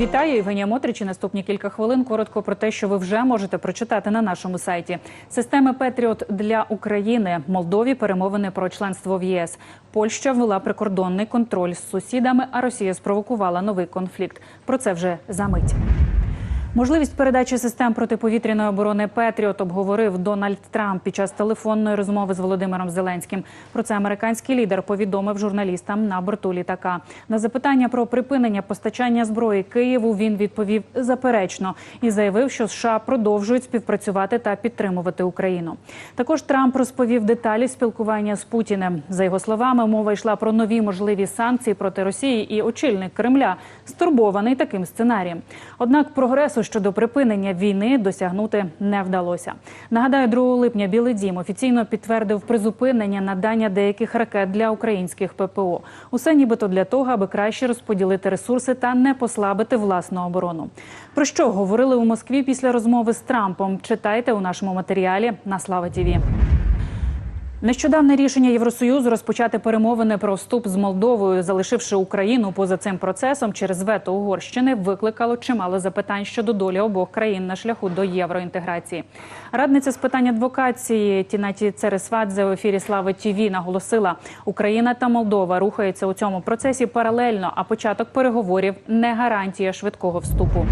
Вітаю, Євгенія Мотричі. Наступні кілька хвилин коротко про те, що ви вже можете прочитати на нашому сайті. Системи Петріот для України Молдові перемовини про членство в ЄС. Польща ввела прикордонний контроль з сусідами, а Росія спровокувала новий конфлікт. Про це вже за мить. Можливість передачі систем протиповітряної оборони Петріот обговорив Дональд Трамп під час телефонної розмови з Володимиром Зеленським. Про це американський лідер повідомив журналістам на борту літака. На запитання про припинення постачання зброї Києву він відповів заперечно і заявив, що США продовжують співпрацювати та підтримувати Україну. Також Трамп розповів деталі спілкування з Путіним. За його словами, мова йшла про нові можливі санкції проти Росії, і очільник Кремля стурбований таким сценарієм. Однак прогресу щодо припинення війни досягнути не вдалося. Нагадаю, 2 липня Білий Дім офіційно підтвердив призупинення надання деяких ракет для українських ППО. Усе нібито для того, аби краще розподілити ресурси та не послабити власну оборону. Про що говорили у Москві після розмови з Трампом? Читайте у нашому матеріалі на Слава Тіві. Нещодавне рішення Євросоюзу розпочати перемовини про вступ з Молдовою, залишивши Україну поза цим процесом через вето Угорщини, викликало чимало запитань щодо долі обох країн на шляху до євроінтеграції. Радниця з питань адвокації Тінаті Цересвадзе в ефірі Слави ТІВІ наголосила, Україна та Молдова рухаються у цьому процесі паралельно, а початок переговорів не гарантія швидкого вступу.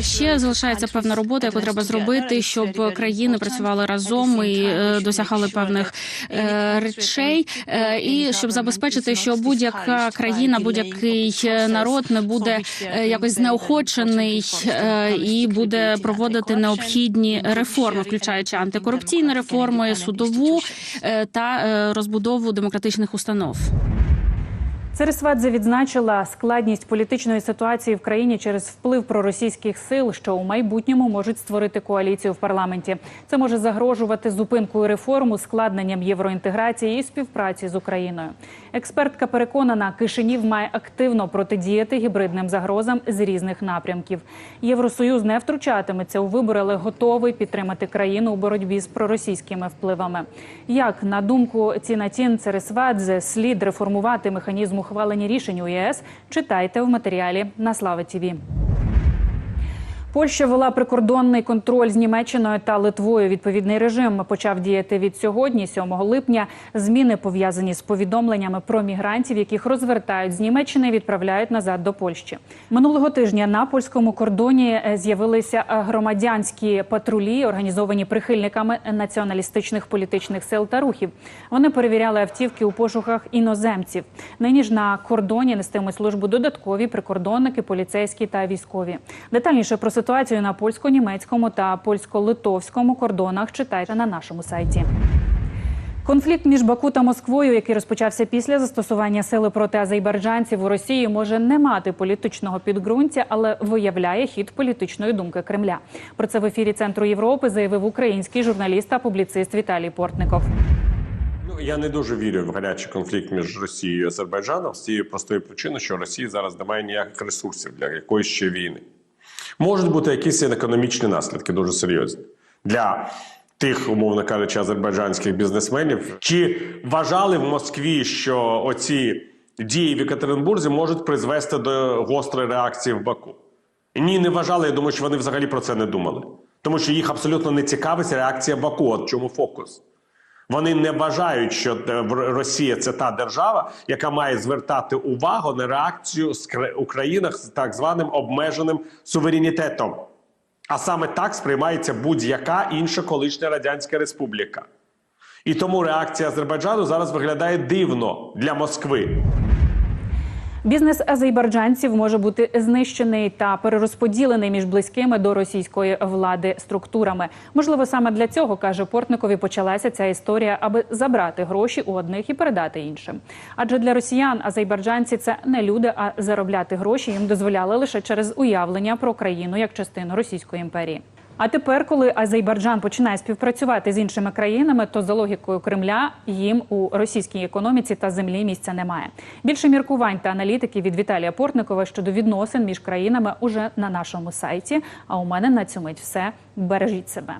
Ще залишається певна робота, яку треба зробити, щоб країни працювали разом і е, досягали певних е, речей, е, і щоб забезпечити, що будь-яка країна, будь-який народ не буде якось знеохочений і буде проводити необхідні реформи, включаючи антикорупційні реформи, судову та розбудову демократичних установ. Цересвадзе відзначила складність політичної ситуації в країні через вплив проросійських сил, що у майбутньому можуть створити коаліцію в парламенті. Це може загрожувати зупинкою реформ, ускладненням євроінтеграції і співпраці з Україною. Експертка переконана, Кишинів має активно протидіяти гібридним загрозам з різних напрямків. Євросоюз не втручатиметься у вибори, але готовий підтримати країну у боротьбі з проросійськими впливами. Як на думку Цінатін Цересвадзе, слід реформувати механізм ухвалення рішень у ЄС, читайте в матеріалі на Слава ТІВІ. Польща вела прикордонний контроль з Німеччиною та Литвою. Відповідний режим почав діяти від сьогодні, 7 липня. Зміни пов'язані з повідомленнями про мігрантів, яких розвертають з Німеччини, і відправляють назад до Польщі. Минулого тижня на польському кордоні з'явилися громадянські патрулі, організовані прихильниками націоналістичних політичних сил та рухів. Вони перевіряли автівки у пошуках іноземців. Нині ж на кордоні нестимуть службу додаткові прикордонники, поліцейські та військові. Детальніше про ситуацію на польсько-німецькому та польсько-литовському кордонах читайте на нашому сайті. Конфлікт між Баку та Москвою, який розпочався після застосування сили проти азербайджанців у Росії, може не мати політичного підґрунтя, але виявляє хід політичної думки Кремля. Про це в ефірі Центру Європи заявив український журналіст та публіцист Віталій Портников. Ну я не дуже вірю в гарячий конфлікт між Росією і Азербайджаном з цієї простої причини, що Росія зараз не має ніяких ресурсів для якоїсь ще війни. Можуть бути якісь економічні наслідки дуже серйозні для тих, умовно кажучи, азербайджанських бізнесменів. Чи вважали в Москві, що оці дії в Екатеринбурзі можуть призвести до гострої реакції в Баку? Ні, не вважали. Я думаю, що вони взагалі про це не думали, тому що їх абсолютно не цікавить реакція Баку. От чому фокус. Вони не вважають, що Росія це та держава, яка має звертати увагу на реакцію у Україна з так званим обмеженим суверенітетом. А саме так сприймається будь-яка інша колишня радянська республіка. І тому реакція Азербайджану зараз виглядає дивно для Москви. Бізнес азербайджанців може бути знищений та перерозподілений між близькими до російської влади структурами. Можливо, саме для цього каже Портникові почалася ця історія, аби забрати гроші у одних і передати іншим. Адже для росіян азербайджанці це не люди, а заробляти гроші їм дозволяли лише через уявлення про країну як частину Російської імперії. А тепер, коли Азербайджан починає співпрацювати з іншими країнами, то за логікою Кремля їм у російській економіці та землі місця немає. Більше міркувань та аналітики від Віталія Портникова щодо відносин між країнами уже на нашому сайті. А у мене на цю мить все бережіть себе.